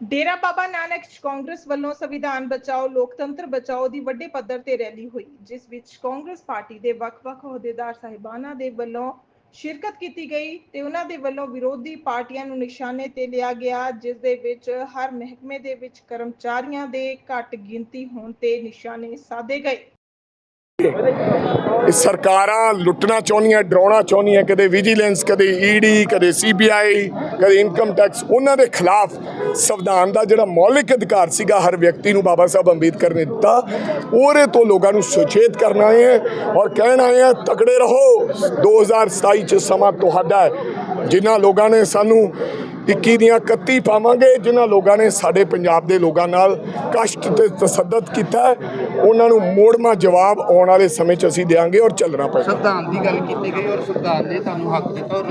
ਡੇਰਾ ਬਾਬਾ ਨਾਨਕ 'ਚ ਕਾਂਗਰਸ ਵੱਲੋਂ ਸੰਵਿਧਾਨ ਬਚਾਓ, ਲੋਕਤੰਤਰ ਬਚਾਓ ਦੀ ਵੱਡੇ ਪੱਧਰ ਤੇ ਰੈਲੀ ਹੋਈ, ਜਿਸ ਵਿੱਚ ਕਾਂਗਰਸ ਪਾਰਟੀ ਦੇ ਵੱਖ-ਵੱਖ ਅਹੁਦੇਦਾਰ ਸਾਹਿਬਾਨਾਂ ਦੇ ਵੱਲੋਂ ਸ਼ਿਰਕਤ ਕੀਤੀ ਗਈ ਤੇ ਉਹਨਾਂ ਦੇ ਵੱਲੋਂ ਵਿਰੋਧੀ ਪਾਰਟੀਆਂ ਨੂੰ ਨਿਸ਼ਾਨੇ ਤੇ ਲਿਆ ਗਿਆ, ਜਿਸ ਦੇ ਵਿੱਚ ਹਰ ਮਹਿਕਮੇ ਦੇ ਵਿੱਚ ਕਰਮਚਾਰੀਆਂ ਦੇ ਘੱਟ ਗਿਣਤੀ ਹੋਣ ਤੇ ਨਿਸ਼ਾਨੇ ਸਾਧੇ ਗਏ। ਸਰਕਾਰਾਂ ਲੁੱਟਣਾ ਚਾਹੁੰਦੀਆਂ, ਡਰਾਉਣਾ ਚਾਹੁੰਦੀਆਂ, ਕਦੇ ਵਿਜੀਲੈਂਸ ਕਦੇ ਈਡੀ ਕਦੇ ਸੀਬੀਆਈ ਕਦੇ ਇਨਕਮ ਟੈਕਸ ਉਹਨਾਂ ਦੇ ਖਿਲਾਫ ਸੰਵਿਧਾਨ ਦਾ ਜਿਹੜਾ ਮੌਲਿਕ ਅਧਿਕਾਰ ਸੀਗਾ, ਹਰ ਵਿਅਕਤੀ ਨੂੰ ਬਾਬਾ ਸਾਹਿਬ ਅੰਬੇਦਕਰ ਨੇ ਦਿੱਤਾ। ਉਹਦੇ ਤੋਂ ਲੋਕਾਂ ਨੂੰ ਸੁਚੇਤ ਕਰਨਾ ਹੈ ਔਰ ਕਹਿਣਾ ਹੈ, ਤਕੜੇ ਰਹੋ। 2027 ਚ ਸਮਾਂ ਤੁਹਾਡਾ ਹੈ। ਜਿਨ੍ਹਾਂ ਲੋਕਾਂ ਨੇ ਸਾਨੂੰ 21 ਦੀਆਂ 31 ਪਾਵਾਂਗੇ ਜਿਨ੍ਹਾਂ ਲੋਕਾਂ ਨੇ ਸਾਡੇ ਪੰਜਾਬ ਦੇ ਲੋਕਾਂ ਨਾਲ ਕਸ਼ਟ ਤੇ ਤਸੱਦਦ ਕੀਤਾ ਹੈ, ਉਹਨਾਂ ਨੂੰ ਮੋੜਮਾ ਜਵਾਬ ਆਉਣ ਵਾਲੇ ਸਮੇਂ 'ਚ ਅਸੀਂ ਦੇਵਾਂਗੇ ਔਰ ਚੱਲਣਾ ਪਏਗਾ। ਸੰਵਿਧਾਨ ਦੀ ਗੱਲ ਕੀਤੀ ਗਈ ਔਰ ਸੰਵਿਧਾਨ ਨੇ ਤੁਹਾਨੂੰ ਹੱਕ ਦਿੱਤਾ ਔਰ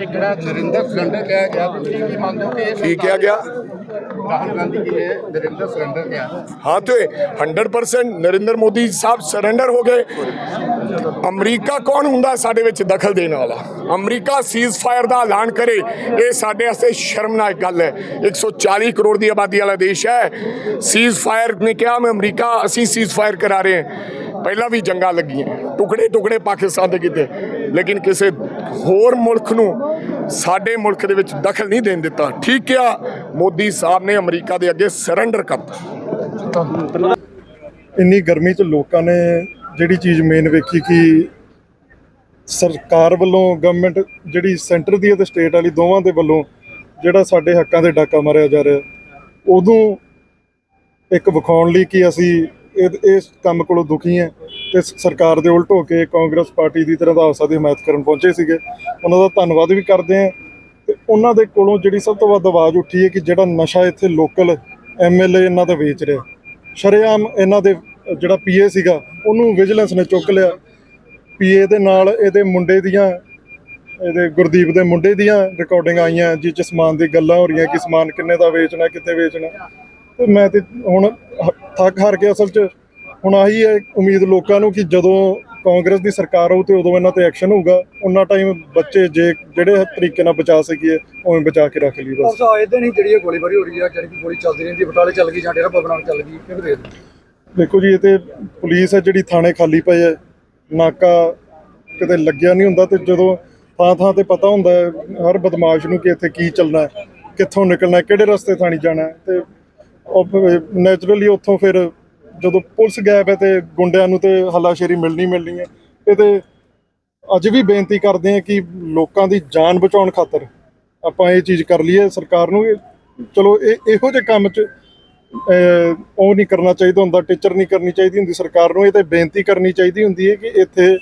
ਇੱਕ ਜਿਹੜਾ ਨਰਿੰਦਰ ਸਿਲੰਡਰ ਕਿਹਾ ਗਿਆ ਤੁਸੀਂ ਕੀ ਮੰਨਦੇ ਹੋ ਕਿ ਇਹ ਕੀ ਕਿਹਾ ਗਿਆ? ਰਾਹੁਲ ਗਾਂਧੀ ਜੀ ਨੇ ਨਰਿੰਦਰ ਸਿਲੰਡਰ ਕਿਹਾ ਹਾਂ ਤੇ 100% ਨਰਿੰਦਰ ਮੋਦੀ ਸਾਹਿਬ ਸਰੈਂਡਰ ਹੋ ਗਏ ਅਮਰੀਕਾ ਕੌਣ ਹੁੰਦਾ ਸਾਡੇ ਵਿੱਚ ਦਖਲ ਦੇਣ ਵਾਲਾ ਅਮਰੀਕਾ ਸੀਜ਼ ਫਾਇਰ ਦਾ ਐਲਾਨ ਕਰੇ ਇਹ ਸਾਡੇ ਵਾਸਤੇ ਸ਼ਰਮਨਾਕ ਗੱਲ ਹੈ 140 ਕਰੋੜ ਦੀ ਆਬਾਦੀ ਵਾਲਾ ਦੇਸ਼ ਹੈ ਸੀਜ਼ ਫਾਇਰ ਨੇ ਕਿਹਾ ਮੈਂ ਅਮਰੀਕਾ ਅਸੀਂ ਸੀਜ਼ ਫਾਇਰ ਕਰਾ ਰਹੇ ਹਾਂ ਪਹਿਲਾਂ ਵੀ ਜੰਗਾਂ ਲੱਗੀਆਂ ਟੁਕੜੇ ਟੁਕੜੇ ਪਾਕਿਸਤਾਨ ਦੇ ਕੀਤੇ ਲੇਕਿਨ ਕਿਸੇ ਹੋਰ ਮੁਲਕ ਨੂੰ ਸਾਡੇ ਮੁਲਕ ਦੇ ਵਿੱਚ ਦਖਲ ਨਹੀਂ ਦੇਣ ਦਿੱਤਾ। ਠੀਕ ਆ ਮੋਦੀ ਸਾਹਿਬ ਨੇ ਅਮਰੀਕਾ ਦੇ ਅੱਗੇ ਸਰੈਂਡਰ ਕਰਤਾ। ਇੰਨੀ ਗਰਮੀ 'ਚ ਲੋਕਾਂ ਨੇ ਜਿਹੜੀ ਚੀਜ਼ ਮੇਨ ਵੇਖੀ ਕਿ ਸਰਕਾਰ ਵੱਲੋਂ ਗਵਰਨਮੈਂਟ ਜਿਹੜੀ ਸੈਂਟਰ ਦੀ ਅਤੇ ਸਟੇਟ ਵਾਲੀ ਦੋਵਾਂ ਦੇ ਵੱਲੋਂ ਜਿਹੜਾ ਸਾਡੇ ਹੱਕਾਂ ਦੇ ਡਾਕਾ ਮਾਰਿਆ ਜਾ ਰਿਹਾ, ਉਦੋਂ ਇੱਕ ਵਿਖਾਉਣ ਲਈ ਕਿ ਅਸੀਂ ਇਹ- ਇਸ ਕੰਮ ਕੋਲੋਂ ਦੁਖੀ ਹਾਂ। ਤੇ ਸਰਕਾਰ ਦੇ ਉਲਟ ਹੋ ਕੇ ਕਾਂਗਰਸ ਪਾਰਟੀ ਦੀ ਤਰ੍ਹਾਂ ਦਾ ਹਾਦਸਾ ਦੀ ਹਮਾਇਤ ਕਰਨ ਪਹੁੰਚੇ ਸੀਗੇ। ਉਹਨਾਂ ਦਾ ਧੰਨਵਾਦ ਵੀ ਕਰਦੇ ਹਾਂ। ਤੇ ਉਹਨਾਂ ਦੇ ਕੋਲੋਂ ਜਿਹੜੀ ਸਭ ਤੋਂ ਵੱਧ ਆਵਾਜ਼ ਉੱਠੀ ਹੈ ਕਿ ਜਿਹੜਾ ਨਸ਼ਾ ਇੱਥੇ ਲੋਕਲ ਐਮਐਲਏ ਇਹਨਾਂ ਦਾ ਵੇਚ ਰਿਹਾ। ਸ਼ਰੇਆਮ ਇਹਨਾਂ ਦੇ, ਜਿਹੜਾ ਪੀਏ ਸੀਗਾ, ਉਹਨੂੰ ਵਿਜੀਲੈਂਸ ਨੇ ਚੁੱਕ ਲਿਆ। ਪੀਏ ਦੇ ਨਾਲ ਇਹਦੇ ਮੁੰਡੇ ਦੀਆਂ, ਇਹਦੇ ਗੁਰਦੀਪ ਦੇ ਮੁੰਡੇ ਦੀਆਂ ਰਿਕਾਰਡਿੰਗ ਆਈਆਂ, ਜਿਸ 'ਚ ਸਮਾਨ ਦੀ ਗੱਲਾਂ ਹੋ ਰਹੀਆਂ ਕਿ ਸਮਾਨ ਕਿੰਨੇ ਦਾ ਵੇਚਣਾ, ਕਿੱਥੇ ਵੇਚਣਾ। ਤੇ ਮੈਂ ਤੇ ਹੁਣ ਥੱਕ ਹਾਰ ਕੇ ਅਸਲ 'ਚ ਹੁਣ ਆਹੀ ਹੈ ਉਮੀਦ ਲੋਕਾਂ ਨੂੰ ਕਿ ਜਦੋਂ ਕਾਂਗਰਸ ਦੀ ਸਰਕਾਰ ਹੋਊ ਤੇ ਉਦੋਂ ਇਹਨਾਂ ਤੇ ਐਕਸ਼ਨ ਹੋਊਗਾ ਉਹਨਾਂ ਟਾਈਮ ਬੱਚੇ ਜੇ ਜਿਹੜੇ ਤਰੀਕੇ ਨਾਲ ਬਚਾ ਸਕੀਏ ਉਵੇਂ ਬਚਾ ਕੇ ਰੱਖ ਲਈ ਬਸ। ਆਏ ਦਿਨ ਹੀ ਜਿਹੜੀ ਇਹ ਗੋਲੀਬਾਰੀ ਹੋ ਰਹੀ ਆ ਜਿਹੜੀ ਗੋਲੀ ਚੱਲਦੀ ਰਹਿੰਦੀ ਹੈ, ਬਟਾਲੇ ਚੱਲ ਗਈ ਜਾਂ ਡੇਰਾ ਬਾਬਾ ਨਾਨਕ ਚੱਲ ਗਈ ਕਿਵੇਂ ਦੇ ਦੇਖੋ ਜੀ ਇਹ ਤੇ ਪੁਲਿਸ ਹੈ ਜਿਹੜੀ ਥਾਣੇ ਖਾਲੀ ਪਏ ਹੈ ਨਾਕਾ ਕਿਤੇ ਲੱਗਿਆ ਨਹੀਂ ਹੁੰਦਾ ਤੇ ਜਦੋਂ ਥਾਂ ਥਾਂ ਤੇ ਪਤਾ ਹੁੰਦਾ ਹੈ ਹਰ ਬਦਮਾਸ਼ ਨੂੰ ਕਿ ਇੱਥੇ ਕੀ ਚੱਲਣਾ ਹੈ ਕਿੱਥੋਂ ਨਿਕਲਣਾ ਹੈ ਕਿਹੜੇ ਰਸਤੇ ਥਾਣੀ ਜਾਣਾ ਹੈ ਤੇ ਨੇਚਰਲੀ ਉੱਥੋਂ ਫਿਰ ਜਦੋਂ ਪੁਲਿਸ ਗਾਇਬ ਹੈ ਤੇ ਗੁੰਡਿਆਂ ਨੂੰ ਤੇ ਹੱਲਾਸ਼ੇਰੀ ਮਿਲਣੀ ਮਿਲਣੀ ਹੈ, ਇਹ ਤੇ ਅੱਜ ਵੀ ਬੇਨਤੀ ਕਰਦੇ ਹਾਂ ਕਿ ਲੋਕਾਂ ਦੀ ਜਾਨ ਬਚਾਉਣ ਖਾਤਰ ਆਪਾਂ ਇਹ ਚੀਜ਼ ਕਰ ਲਈਏ ਸਰਕਾਰ ਨੂੰ। ਇਹ- ਚਲੋ, ਇਹ ਇਹੋ ਜਿਹੇ ਕੰਮ 'ਚ ਉਹ ਨਹੀਂ ਕਰਨਾ ਚਾਹੀਦਾ ਹੁੰਦਾ, ਟੀਚਰ ਨਹੀਂ ਕਰਨੀ ਚਾਹੀਦੀ ਹੁੰਦੀ ਸਰਕਾਰ ਨੂੰ। ਇਹ ਤੇ ਬੇਨਤੀ ਕਰਨੀ ਚਾਹੀਦੀ ਹੁੰਦੀ ਹੈ ਕਿ ਇੱਥੇ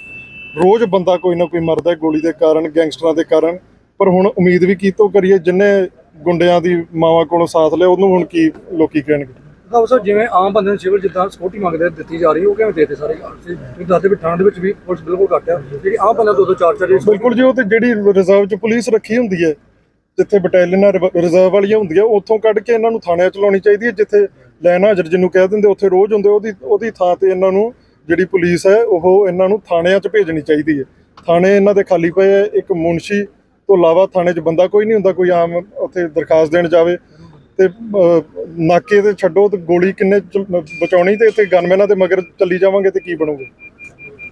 ਰੋਜ਼ ਬੰਦਾ ਕੋਈ ਨਾ ਕੋਈ ਮਰਦਾ ਹੈ ਗੋਲੀ ਦੇ ਕਾਰਨ, ਗੈਂਗਸਟਰਾਂ ਦੇ ਕਾਰਨ। ਪਰ ਹੁਣ ਉਮੀਦ ਵੀ ਕੀਤੋਂ ਕਰੀਏ, ਜਿੰਨੇ ਗੁੰਡਿਆਂ ਦੀ ਮਾਵਾ ਕੋਲੋਂ ਸਾਥ ਲਿਆ, ਉਹਨੂੰ ਹੁਣ ਕੀ ਲੋਕੀ ਕਹਿਣਗੇ? ਤਾਂ ਸਰ, ਜਿਵੇਂ ਆਮ ਬੰਦੇ ਨੂੰ ਸਿਵਲ ਜਿੱਦਾਂ ਸਿਕਿਉਰਿਟੀ ਮੰਗਦੇ ਦਿੱਤੀ ਜਾ ਰਹੀ, ਉਹ ਕਿਵੇਂ ਦੇਤੇ ਸਾਰੇ? ਤੁਸੀਂ ਦੱਸਦੇ ਵੀ ਥਾਣੇ ਦੇ ਵਿੱਚ ਵੀ ਪੁਲਿਸ ਬਿਲਕੁਲ ਘੱਟ ਆ। ਜਿਹੜੀ ਆਮ ਬੰਦੇ ਦੋ ਦੋ ਚਾਰ ਚਾਰ ਬਿਲਕੁਲ ਜੀ, ਉਹ ਤੇ ਜਿਹੜੀ ਰਿਜ਼ਰਵ ਚ ਪੁਲਿਸ ਰੱਖੀ ਹੁੰਦੀ ਹੈ, ਜਿੱਥੇ ਬਟਾਲੀਅਨਾਂ ਰਿਜ਼ਰਵ ਵਾਲੀਆਂ ਹੁੰਦੀਆਂ, ਉੱਥੋਂ ਕੱਢ ਕੇ ਇਹਨਾਂ ਨੂੰ ਥਾਣਿਆਂ ਚ ਲਾਉਣੀ ਚਾਹੀਦੀ ਹੈ, ਜਿੱਥੇ ਲੈਣ ਹਾਜ਼ਰ ਜਿਹਨੂੰ ਕਹਿ ਦਿੰਦੇ, ਉੱਥੇ ਰੋਜ਼ ਹੁੰਦੇ, ਉਹਦੀ ਉਹਦੀ ਥਾਂ ਤੇ ਇਹਨਾਂ ਨੂੰ ਜਿਹੜੀ ਪੁਲਿਸ ਹੈ, ਉਹ ਇਹਨਾਂ ਨੂੰ ਥਾਣਿਆਂ ਚ ਭੇਜਣੀ ਚਾਹੀਦੀ ਹੈ। ਥਾਣੇ ਇਹਨਾਂ ਦੇ ਖਾਲੀ ਪਏ ਹੈ ਇੱਕ ਮੁਨਸ਼ੀ ਤੋਂ ਇਲਾਵਾ ਥਾਣੇ 'ਚ ਬੰਦਾ ਕੋਈ ਨਹੀਂ ਹੁੰਦਾ, ਕੋਈ ਆਮ ਉੱਥੇ ਦਰਖਾਸਤ ਦੇਣ ਜਾਵੇ। ਤੇ ਅਹ, ਨਾਕੇ ਤੇ ਛੱਡੋ ਤੇ ਗੋਲੀ ਕਿੰਨੇ ਚ- ਬਚਾਉਣੀ ਤੇ ਇੱਥੇ ਗਨਮੈਨਾਂ ਦੇ ਮਗਰ ਚੱਲੀ ਜਾਵਾਂਗੇ ਤੇ ਕੀ ਬਣੂਗਾ?